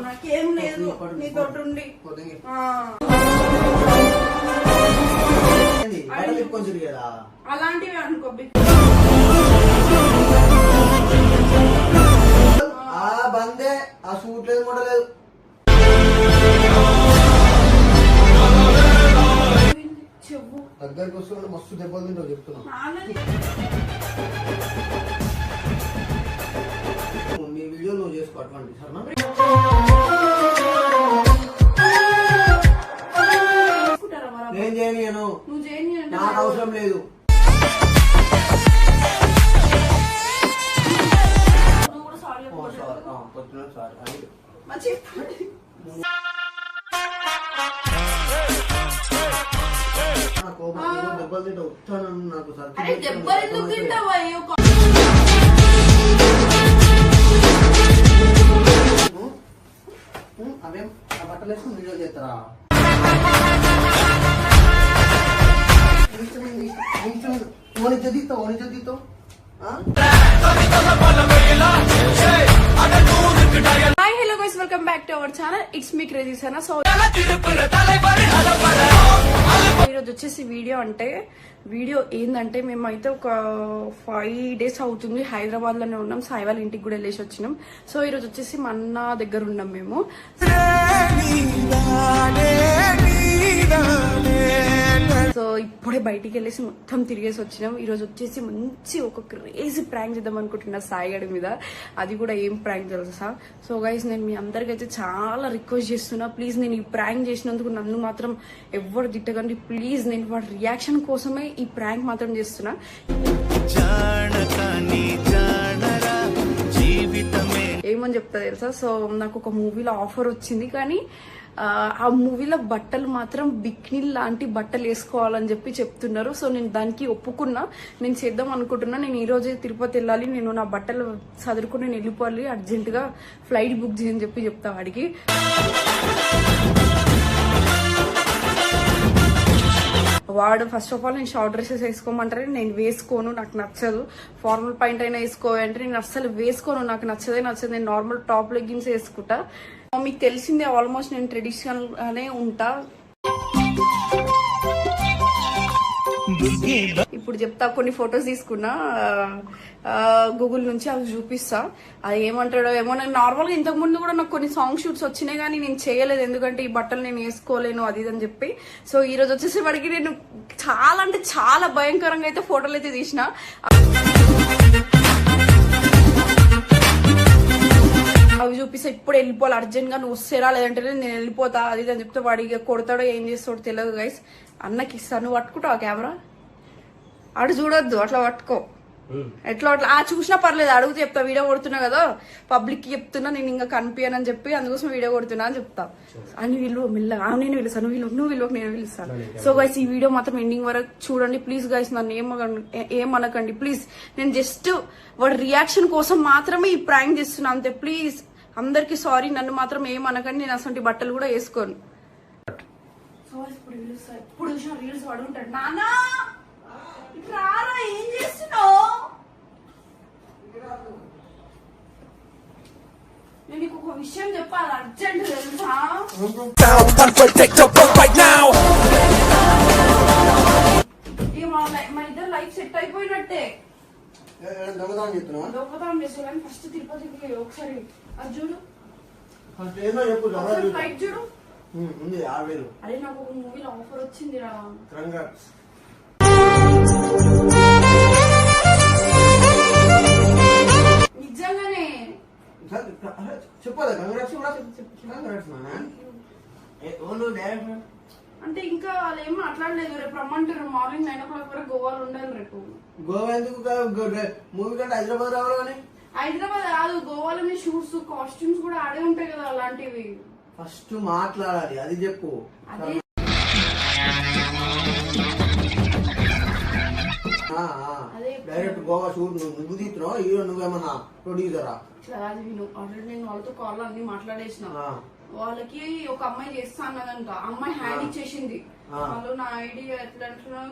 నాకేం లేదు. నీతో ఉండి అలాంటివి అనుకో ఆ బందే ఆ సూట్ లేదు కూడా లేదు. చెవు. దగ్గరికి వస్తున్నా మస్తు దెబ్బలు తింటావు చెప్తున్నా. వీడియో నువ్వు చేసుకో అటువంటి సరేనా వీడియో చేస్తారా ఓని చదివిస్తావు ఓని చదివిస్తావు hi hello guys welcome back to our channel it's me crazy Sana so ఈరోజు వచ్చేసి వీడియో అంటే వీడియో ఏంటంటే మేమైతే ఒక ఫైవ్ డేస్ అవుతుంది హైదరాబాద్లోనే ఉన్నాం సాయి వాళ్ళ ఇంటికి కూడా వెళ్ళేసి వచ్చినాం. సో ఈరోజు వచ్చేసి మన్నా దగ్గర ఉన్నాం మేము. సో ఇప్పుడే బయటికి వెళ్ళేసి మొత్తం తిరిగేసి వచ్చినాం. ఈ రోజు వచ్చేసి మంచి ఒక క్రేజీ ప్రాంక్ చేద్దాం అనుకుంటున్నా సాయి గడి మీద. అది కూడా ఏం ప్రాంక్ తెలుసా? సో గైస్ నేను మీ అందరికైతే చాలా రిక్వెస్ట్ చేస్తున్నా. ప్లీజ్ నేను ఈ ప్రాంక్ చేసినందుకు నన్ను మాత్రం ఎవ్వరు తిట్టకండి. ప్లీజ్ నేను వాడి రియాక్షన్ కోసమే ఈ ప్రాంక్ మాత్రం చేస్తున్నా. చెప్తా తెలుసా? సో నాకు ఒక మూవీలో ఆఫర్ వచ్చింది కానీ ఆ, మూవీలో బట్టలు మాత్రం బిక్నిల్ లాంటి బట్టలు వేసుకోవాలని చెప్పి చెప్తున్నారు. సో నేను దానికి ఒప్పుకున్నా. నేను చేద్దాం అనుకుంటున్నా. నేను ఈ రోజే తిరుపతి వెళ్ళాలి. నేను నా బట్టలు చదువుకుని నేను వెళ్ళిపోవాలి. అర్జెంటుగా ఫ్లైట్ బుక్ చేయని చెప్పి చెప్తా వాడికి. వాడు ఫస్ట్ ఆఫ్ ఆల్ నేను షార్ట్ డ్రెస్సెస్ వేసుకోమంటారు? నేను వేసుకోను నాకు నచ్చదు. ఫార్మల్ పాయింట్ అయినా వేసుకో అంటే నేను అస్సలు వేసుకోను నాకు నచ్చదే నచ్చదు. నేను నార్మల్ టాప్ లెగ్గిన్స్ వేసుకుంటా. మీకు తెలిసిందే ఆల్మోస్ట్ నేను ట్రెడిషనల్ గానే ఉంటా. ఇప్పుడు చెప్తా కొన్ని ఫొటోస్ తీసుకున్నా గూగుల్ నుంచి అవి చూపిస్తా. అది ఏమంటాడో ఏమో నాకు నార్మల్గా ఇంతకు ముందు కూడా నాకు కొన్ని సాంగ్ షూట్స్ వచ్చినాయి కానీ నేను చేయలేదు. ఎందుకంటే ఈ బట్టలు నేను వేసుకోలేను అది ఇది అని చెప్పి. సో ఈ రోజు వచ్చేసి వాడికి నేను చాలా అంటే చాలా భయంకరంగా అయితే ఫోటోలు అయితే తీసిన. అవి చూపిస్తే ఇప్పుడు వెళ్ళిపోవాలి అర్జెంట్గా నువ్వు వస్తేరా లేదంటే నేను వెళ్ళిపోతా అది ఇది అని చెప్తే వాడికి ఇక కొడతాడో ఏం చేస్తాడో తెలియదు గైస్ అన్నకి ఇస్తాను నువ్వు ఆ కెమెరా? అటు చూడొద్దు అట్లా పట్టుకో. ఎట్లా అట్లా ఆ చూసినా పర్లేదు అడుగుతూ చెప్తా వీడియో కొడుతున్నా కదా పబ్లిక్కి చెప్తున్నా నేను ఇంకా కనిపించనని చెప్పి అందుకోసం వీడియో కొడుతున్నా అని చెప్తా. అని వీళ్ళు మెల్లగా "ఆ, నేను పిలుస్తాను నువ్వు వీళ్ళు నువ్వు వీళ్ళు నేను పిలుస్తాను సో గైస్ ఈ వీడియో మాత్రం ఎండింగ్ వరకు చూడండి ప్లీజ్ గైస్ నన్ను ఏమనకండి ఏమనకండి ప్లీజ్ నేను జస్ట్ వాడి రియాక్షన్ కోసం మాత్రమే ఈ ప్రాంక్ చేస్తున్నా అంతే. ప్లీజ్ అందరికి సారీ నన్ను మాత్రం ఏమనకండి నేను అసలు బట్టలు కూడా వేసుకోను. సో ఇప్పుడు రీల్స్ నానా రారా ఏం చేస్తున్నావు? నేను నీకు ఒక విషయం చెప్పాలి? అర్జెంట్ తెలుసా? ఇక మా లై- మా ఇద్దరు లైఫ్ సెట్ అయిపోయినట్టే. దొంగతనం చెప్తున్నావా దొంగతనం చేసేవాళ్ళని ఫస్ట్ తిరుపతికి ఒకసారి. అది చూడు. ఫస్ట్ ఏందో చెప్పు ఒకసారి దొంగ ఫ్లైట్ చూడు. ఉంది ఆరు వేలు. అరే నాకు ఒక మూవీలో ఆఫర్ వచ్చింది రా కంగ్రాట్స్ నిజంగానే. చెప్పదా కంగ్రాట్స్ కూడా కంగ్రాట్స్ నాన్న. ఏ, ఓ నువ్వు డైరెక్టర్ అంటే ఇంకా వాళ్ళు ఏం మాట్లాడలేదు. రేపు రమ్మంటారు. మార్నింగ్ నైన్ ఓ క్లాక్ వరకు గోవాలో ఉండాలి రేపు. గోవా ఎందుకు మూవీ కంటే హైదరాబాద్ రావాలి కానీ. హైదరాబాద్ కాదు గోవాలోనే షూట్స్ కాస్ట్యూమ్స్ కూడా ఆడే ఉంటాయి కదా అలాంటివి. ఫస్ట్ మాట్లాడాలి. అది చెప్పు. డైరెక్ట్ గోవా షూట్ నువ్వు తీస్తున్నావు హీరో నువ్వేమన్నా ప్రొడ్యూసరా? ఇట్లా కాదు విను. ఆల్రెడీ నేను వాళ్ళతో కాల్ అన్ని మాట్లాడేసిన. వాళ్ళకి ఒక అమ్మాయి చేస్తా అన్నదంట. అమ్మాయి హ్యాండ్. ఇచ్చేసింది. వాళ్ళు నా ఐడి ఎట్లా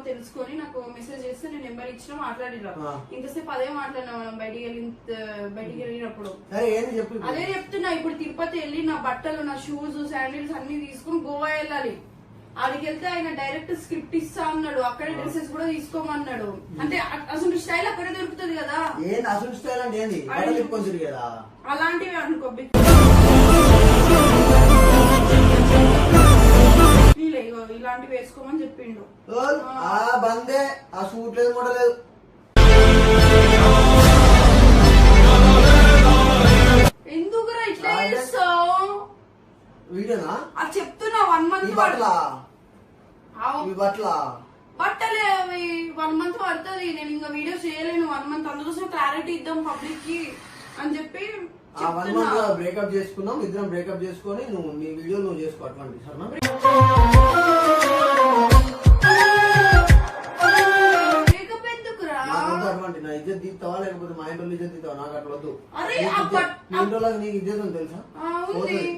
తెలుసుకొని నాకు మెసేజ్ చేస్తే నేను నెంబర్ ఇచ్చిన మాట్లాడిరా ఆ. ఇంతసేపు అదే మాట్లాడినా మనం బయటికి వెళ్ళి బయటికి వెళ్ళినప్పుడు. అదే చెప్తున్నా ఇప్పుడు తిరుపతి వెళ్ళి నా బట్టలు నా షూస్ శాండిల్స్ అన్ని తీసుకుని గోవా వెళ్ళాలి. ఆడికి వెళ్తే ఆయన డైరెక్ట్ స్క్రిప్ట్ ఇస్తా అన్నాడు. అక్కడే డ్రెస్సెస్ కూడా తీసుకోమన్నాడు. అంటే అసలు స్టైల్ అక్కడే దొరుకుతుంది కదా? ఏంది? అసలు స్టైల్ అంటే ఏంది? తిరిగేదా? అలాంటివి అనుకో ఇలాంటివి వేసుకోమని చెప్పిండు. ఆ. బందే ఆ సూట్ లేదు కూడా లేదు. ఎందుకురా ఇట్లా. చేస్తావు? వీడియోనా అది చెప్తున్నా వన్ మంత్ బట్టల? ఈ బట్టల బట్టలే అవి వన్ మంత్ పడుతుంది. నేను ఇంకా వీడియో చేయలేను. వన్ మంత్ అందుకోసం క్లారిటీ ఇద్దాం పబ్లిక్కి అని చెప్పి ఆ వన్ మంత్ బ్రేకప్ చేసుకున్నాం. ఇద్దరం బ్రేకప్ చేసుకొని నువ్వు నీ వీడియో నువ్వు చేసుకో అటువంటి సరేనా? బ్రేకప్ ఎందుకురా? అటువంటి నా ఇజ్జత్ తీస్తావా లేకపోతే మా ఇంట్లో ఇజ్జత్ తీస్తావా? నాకు అట్లా వద్దు. అరే, ఆ బట్- మీ ఇంట్లో నీకు ఇజ్జత్ ఉంది తెలుసా? ఆ, ఉంది. పోతుంది.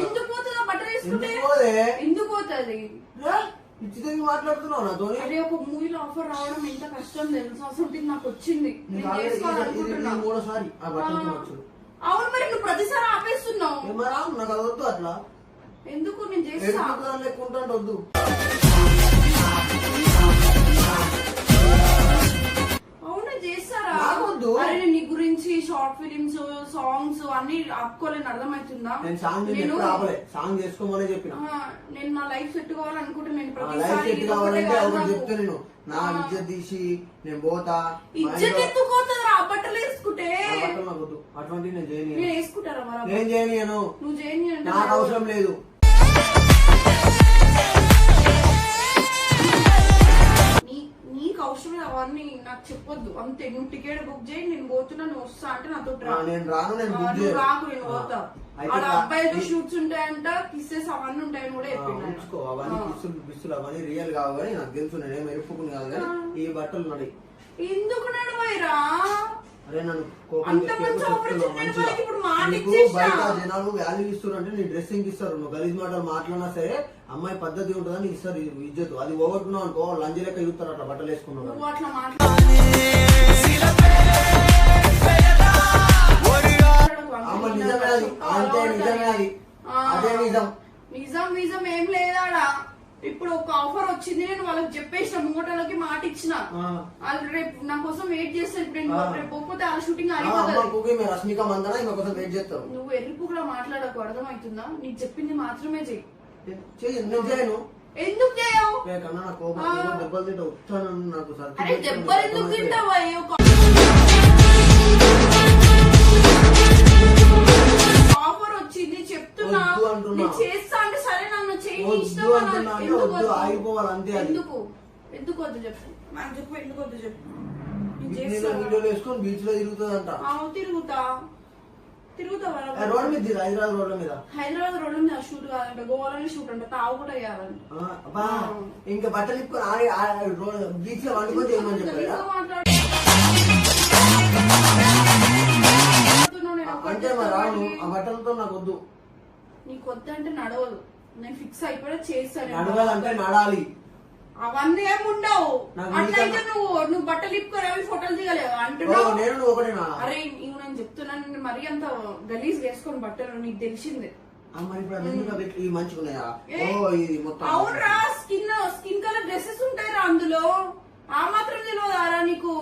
ఎందుకు పోతుందా బట్టలు వేసుకుంటే? ఎందుకు పోదే? ఎందుకు పోతుంది? ఏ? పిచ్చి దగ్గర మాట్లాడుతున్నావు నాతో అదే ఒక మూవీలో ఆఫర్ రావడం ఎంత కష్టం తెలుసు? అసలు నాకు వచ్చింది. నేను చేసుకోవాలనుకుంటున్నా మూడోసారి ఆ. వచ్చుడు. అవును మరి నువ్వు ప్రతిసారి ఆపేస్తున్నావు. ఏమరా నాకు అది వద్దు అట్లా. ఎందుకు? నేను చేస్తా. ఉంటాంటే వద్దు. నాకొద్దు. అరే నీ గురించి షార్ట్ ఫిలిమ్స్ సాంగ్స్ అన్ని ఆపుకోలేని అర్థమవుతుందా? నేను సాంగ్ నేను ఆపలే. సాంగ్ చేసుకోమనే చెప్పిన. నేను నా లైఫ్ సెట్ కావాలనుకుంటే నేను లైఫ్ సెట్ కావాలంటే కాదు ఒకటి. చెప్తే నేను నా. ఇజ్జత్ తీసి నేను పోతా ఇజ్జత్ ఎందుకు ఆ బట్టలు వేసుకుంటే. బట్టలు నాకు అటువంటివి నేను చేయని నేను వేసుకుంటారా నేను చేయనియను నువ్వు చేయని నాకు- అవసరం లేదు. అవసరం లేదు అవన్నీ నాకు చెప్పొద్దు అంతే నువ్వు టికెట్ బుక్ చేయి నేను పోతున్నా నువ్వు వస్తా అంటే నాతో నేను రాను నేను ఆ, బుక్ నువ్వు చేయను రాకు నేను. పోతా షూట్స్ ఉంటాయంట కిస్సెస్ అవన్నీ ఉంటాయని కూడా ఆ, చెప్పిండు ఆయన. ఉంచుకో అవన్నీ ఆ. అవన్నీ రియల్ కావు కానీ నాకు తెలుసు నేనేం ఎరుపుకుని కాదు కానీ. ఈ బట్టలు నడి ఎందుకు నడవైరా అరే నన్ను కోపం. బయట జనాలు వాల్యూ ఇస్తారు అంటే నీ డ్రెస్సింగ్ ఇస్తారు. నువ్వు గలీజ్ మాటలు మాట్లాడినా సరే అమ్మాయి పద్ధతి ఉంటుందని ఇస్తారు. ఇజ్జత్. అది పోగొట్టున్నావు అనుకో లంజ లెక్క చూస్తారు అట్లా బట్టలు వేసుకున్నావు అమ్మ నిజమే అది. అంతే నిజమే. అదే నిజం. నిజం నిజం ఏం లేదాడా? ఇప్పుడు ఒక ఆఫర్ వచ్చింది నేను వాళ్ళకి చెప్పేసిన ముంగటలకి మాట ఇచ్చిన. వాళ్ళు రేపు నా కోసం వెయిట్ చేస్తారు ఇప్పుడు నేను. రేపు పోతే ఆ షూటింగ్ రష్మిక మందన ఇంకో కోసం వెయిట్ చేస్తారు నువ్వు ఎర్రిపుకులా మాట్లాడకు అర్థమవుతుందా? నీకు చెప్పింది మాత్రమే చెయ్యి. చేయను? ఎందుకు చేయవు? దెబ్బలు నాకు అరే దెబ్బలు ఎందుకు. తింటావా? ఆఫర్ వచ్చింది చెప్తున్నా. చేస్తా వద్దు? ఆగిపోవాలి అంతే అది. ఎందుకు? ఎందుకు వద్దు చెప్పు. నాకు చెప్పు ఎందుకు వద్దు చెప్పు? వీడియోలు వేసుకొని బీచ్లో తిరుగుతుందంట. తిరుగుతా. తిరుగుతా ఆ, వరా రోడ్ మీద హైదరాబాద్ రోడ్ల మీద. హైదరాబాద్ మీద షూట్ కాదంట గోవాలోనే షూట్ అంట తావు కూడా అబ్బా ఇంకా బట్టలు ఇప్పుకొని ఆడి- ఆ రోడ్ బీచ్లో వండుకొని చేయమని చెప్పారా అంటే మరి రాను ఆ బట్టలతో నాకు వద్దు. నీకు వద్దంటే నడవదు. నేను ఫిక్స్ అయిపోయి చేస్తాను. నడవాలంటే నడాలి. అవన్నీ ఏమి ఉండవు. నాకు అట్లయితే నువ్వు నువ్వు బట్టలు ఇప్పుకొని అవి ఫోటోలు దిగలేవు. ఓ, అంటున్నావు నేను నువ్వు ఒకటేనా? అరే ఇవి నేను చెప్తున్నాను నేను మరీ అంత గలీజ్ వేసుకొని బట్టలు నీకు తెలిసిందే. మరి ఇప్పుడు అది ఎందుకు అవి ఈ మంచిగున్నాయా? ఏ? ఓ ఇది మొత్తం అవునరా స్కిన్ స్కిన్ కలర్ డ్రెస్సెస్ ఉంటాయి రా అందులో. ఆ మాత్రం తెలియదారా నీకు?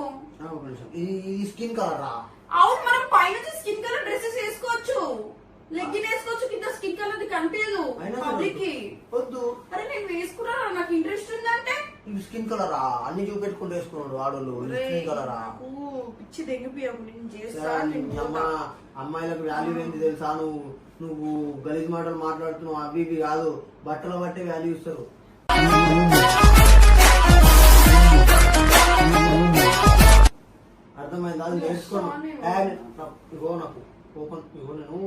ఆ, ఒక నిమిషం. ఈ ఈ స్కిన్ కలర్? రా అవును మనం పైన స్కిన్ కలర్ డ్రెస్సెస్ వేసుకోవచ్చు. లెగ్గిన్ వేసుకోవచ్చు కింద స్కిన్ కలర్ కనిపించదు అయినా సరే పబ్లిక్కి వద్దు. అరే నేను వేసుకున్నా నాకు ఇంట్రెస్ట్ ఉందంటే. స్కిన్ కలరా? అన్ని చూపెట్టుకుంటూ వేసుకున్నాడు ఆడోళ్ళు స్కిన్ కలరా? పిచ్చి నేను పోతా. అమ్మాయిలకు వాల్యూ ఏంటి తెలుసా? నువ్వు నువ్వు గలీజ్ మాటలు మాట్లాడుతున్నావు అవి ఇవి కాదు. బట్టలు బట్టే వాల్యూ ఇస్తారు. అర్థమైందా? అది నేర్చుకోను ఇగో నాకు కోపం ఇగో నేను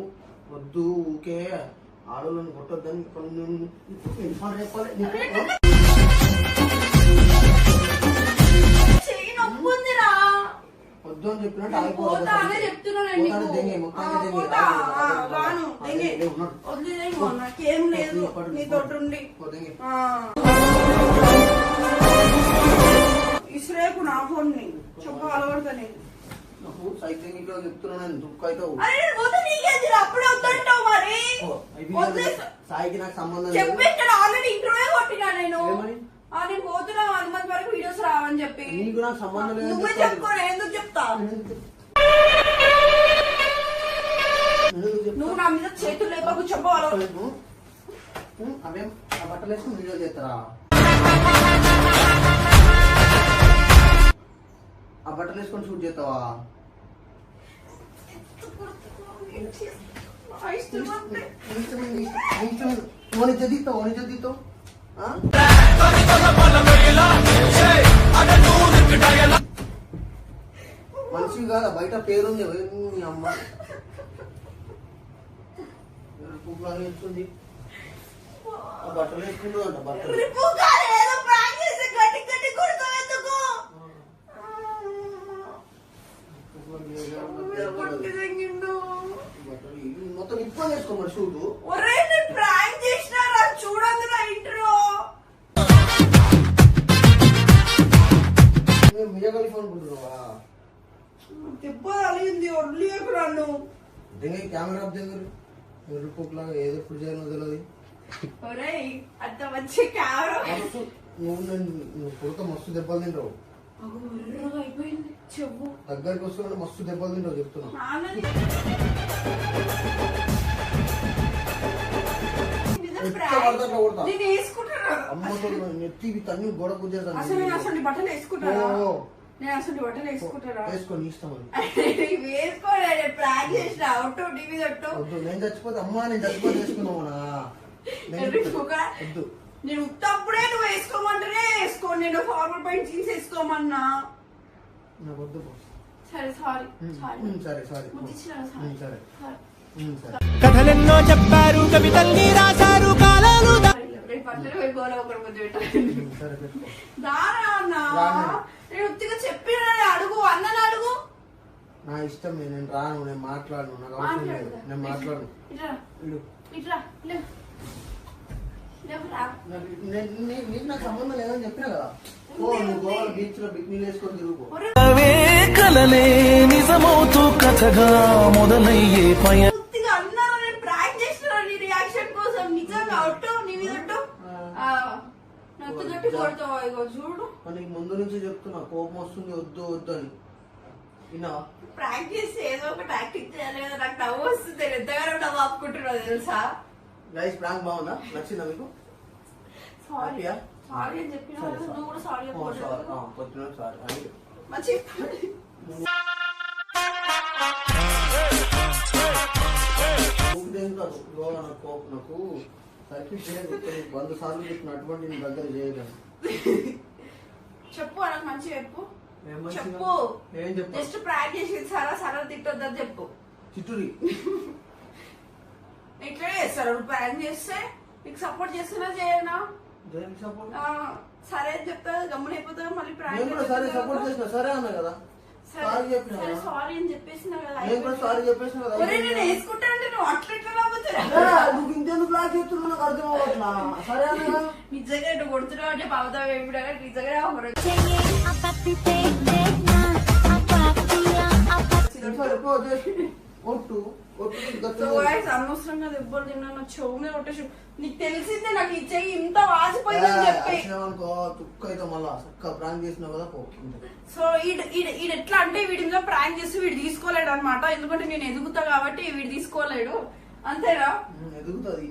వద్దు ఊకే ఆడోళ్ళని కొట్టొద్దని చెప్పాలి, ఉందిరా వద్దు అని చెప్పినట్టు. ఇసురేకు నా ఫోన్ని చెప్పు. అలవడతా నేను నాకు సైక్లింగ్ ఇంట్లో చెప్తున్నాను దుఃఖ అవుతావు. సాయికి నాకు సంబంధం లేదు. పోతున్నా వన్ మంత్ వరకు వీడియోస్ రావని చెప్పి. నీకు నాకు సంబంధం లేదని నువ్వే చెప్తాను. చెప్పుకో ఎందుకు చెప్తా? నువ్వు నా మీద చేతులు లేపకు చెప్పు అలవ- చెప్పలేదు. ఉం, అవేం ఆ బట్టలు వేసుకుని వీడియో చేస్తారా? ఆ బట్టలు వేసుకొని షూట్ చేస్తావా? ఓని చదివిస్తావు ఓని చదివిస్తావు మనిషి కాదా బయట పేరుంది. మీ అమ్మ. పువ్వులాగా వేస్తుంది బట్టలు వేసుకుంటుందంట బట్టలు రిపు కాదు, ఏదో prank చేసి గట్టి గట్టి కొడతావు ఎందుకు? మీద కొట్టి తెంగిండు. బట్టలు ఇవి మొత్తం ఇప్పుడు వేసుకోమని షూటు ఒరేయ్, నేను prank చేసినారా? చూడండి నా intro. మియా కలిఫ్ అనుకుంటున్నావా దెబ్బ తగిలింది, వదిలేయకు నన్ను. దగ్గర కెమెరా దగ్గర ఎరుపులాగా ఏదో ఎప్పుడు చేయాలో తెలియదు ఒరేయ్, అంత మంచి కెమెరా. నువ్వు నువ్వు కొడుక మస్తు దెబ్బలు తింటావు చెవు. దగ్గరికి వస్తున్నా మస్తు దెబ్బలు తింటావు చెప్తున్నా. అమ్మతో నెత్తి తన్ని గోడ అసలు నేను అసలు బట్టలు. నేను అసలు వేసుకొని ఇష్టం అది. వేసుకోలే ప్రాంక్ చేసిన. ఒట్టు టీవీ వద్దు నేను చచ్చిపోతే అమ్మా నేను చచ్చిపోతే వేసుకున్నావునా వద్దు. నేను ఉత్తప్పుడే నువ్వు వేసుకోమంటేనే వేసుకో నేను ఫార్మల్ పాయింట్ జీన్స్ వేసుకోమన్నా. నాకు వద్దు పో. సరే సారీ. సారీ. సరే సరే పో. ముద్దిచ్చినా ఉమ్, సారీ? సరే. కథలెన్నో చెప్పారు కవితల్ని రాశారు కాలాలు దారా అన్న. నేను ఉత్తిగా చెప్పిన అడుగు అన్నని అడుగు. నా ఇష్టం నేను రాను నేను మాట్లాడను నాకు అవసరం లేదు. నేను మాట్లాడను. ఇట్రా ఇల్లు. ఇట్రా లేవు లేవురా నాకు నేను- నీ- నీకు నాకు సంబంధం లేదని చెప్పినా కదా. ఓ నువ్వు గోవా బీచ్లో బిక్నీలు వేసుకొని తిరుగుకో ఒరే. అవే కలలే నిజమవుతూ కథగా మొదలయ్యే పయ మీద నుంచి చెప్తున్నా కోపం వస్తుంది వద్దు వద్దు అని. విన్నావా ప్రాంక్ చేస్తే ఏదో ఒక టాక్టిక్ చేయాలి కదా నాకు నవ్వు వస్తుంది. ఎంతగానో నవ్వు ఆపుకుంటున్నావు తెలుసా? గైస్ ప్రాంక్ బాగుందా? నచ్చిందా మీకు? సారీ? సారీ అని చెప్పిన నువ్వు కూడా సారీ సారీ ఆ, పొద్దున సారీ అని మంచి నాకు సర్కిట్ వంద సార్లు దగ్గర చేయగలను చెప్పు నాకు మంచి చెప్పు? చెప్పు. ఏం చెప్పు జస్ట్ ప్రాంక్ చేసి సరా సరా తిట్టొద్దని చెప్పు. చిట్టూరి. ఇట్లనే చేస్తారు నువ్వు ప్రాంక్ చేస్తే నీకు సపోర్ట్ చేస్తున్నా చేయనా? దేనికి సపోర్ట్ ఆ, సరే అని చెప్తా గమ్మున అయిపోతావు మళ్ళీ నేను కూడా సరే సపోర్ట్ చేసిన సరే అన్నా కదా. సారీ చెప్పిన సరే సారీ అని చెప్పేసిన కదా నేను కూడా సారీ చెప్పేసిన కదా ఒరే నేను వేసుకుంటానంటే నువ్వు అట్లా ఎట్లా నువ్వు ఇంకెందుకు బ్లాక్ చేస్తున్నావు నాకు అర్థం అవ్వట్లా. సరే అన్నా నిజంగా నువ్వు కొడుతున్నావు అంటే బాబుతావు ఏమిటా నిజంగా ఒట్టు అనవసరంగా దెబ్బలు తిన్నాను మీద కొట్టేసి నీకు తెలిసిందే నాకు చెయ్యి ఇంత వాసిపోయిందని చెప్పి. అనుకో తుక్క అయితే మళ్ళా చక్క ప్రాంక్ చేసినావు కదా. సో ఈడ ఎట్లా అంటే వీడి మీద ప్రాంక్ చేసి వీడు తీసుకోలేడు అనమాట ఎందుకంటే నేను ఎదుగుతా కాబట్టి వీడు తీసుకోలేడు. ఉమ్, ఎదుగుతుంది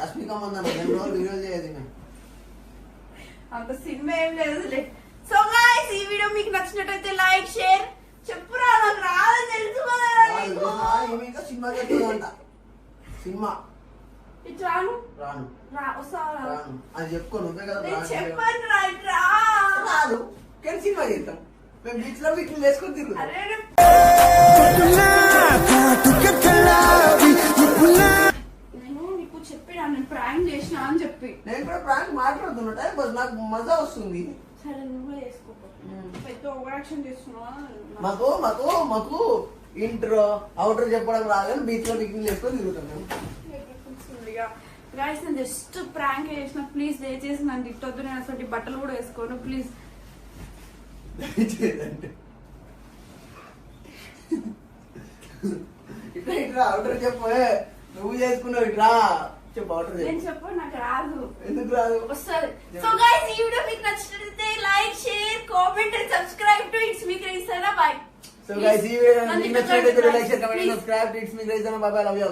రష్మిక మందన రెండు రోజులు వీడియో చేయదు అంత సినిమా ఏం లేదులే సో గాయ్స్ ఈ వీడియో మీకు నచ్చినట్టయితే లైక్ షేర్ చెప్పురా నాకు రాదని తెలుసు కదా రాదు, ఇంకా సినిమా ఇటు రాను రాను రా వస్తావా రాను అది చెప్పుకో నువ్వే కదా రా ఇటు రాదు కానీ సినిమా చేద్దాం మేము బీచ్లో బిక్ని వేసుకొని తిరుగుతాం ప్రాంక్ చేసిన అని చెప్పి. నేను కూడా ప్రాంక్ మాట్లాడుతున్నా టైం పాస్ నాకు మజా వస్తుంది. సరే నువ్వే వేసుకో పెద్ద ఓవర్ యాక్షన్ చేస్తున్నావా? మాకు మాకు మాకు ఇంట్రో అవుటర్ చెప్పడం రాదని బీచ్లో పిక్నిక్ చేసుకొని తిరుగుతాం గాయస్ నేను జస్ట్ ప్రాంక్ చేసిన ప్లీజ్ దయచేసి నన్ను తిట్టొద్దు నేను అసలు బట్టలు కూడా వేసుకోను ప్లీజ్ ఇట్లా ఇట్లా అవుటర్ చెప్పు. నువ్వు చేసుకున్నావు ఇట్లా. చెప్పు అవుటర్ నేను చెప్పు చెప్పు? నాకు రాదు. ఎందుకు రాదు? వస్తుంది. సో గైస్ ఈ వీడియో మీకు నచ్చినట్లయితే like share comment and subscribe to it's మీకు ఇస్తారా బాయ్ సో గైస్ ఈ వీడియో మీకు నచ్చినట్లయితే like share comment subscribe it's me love you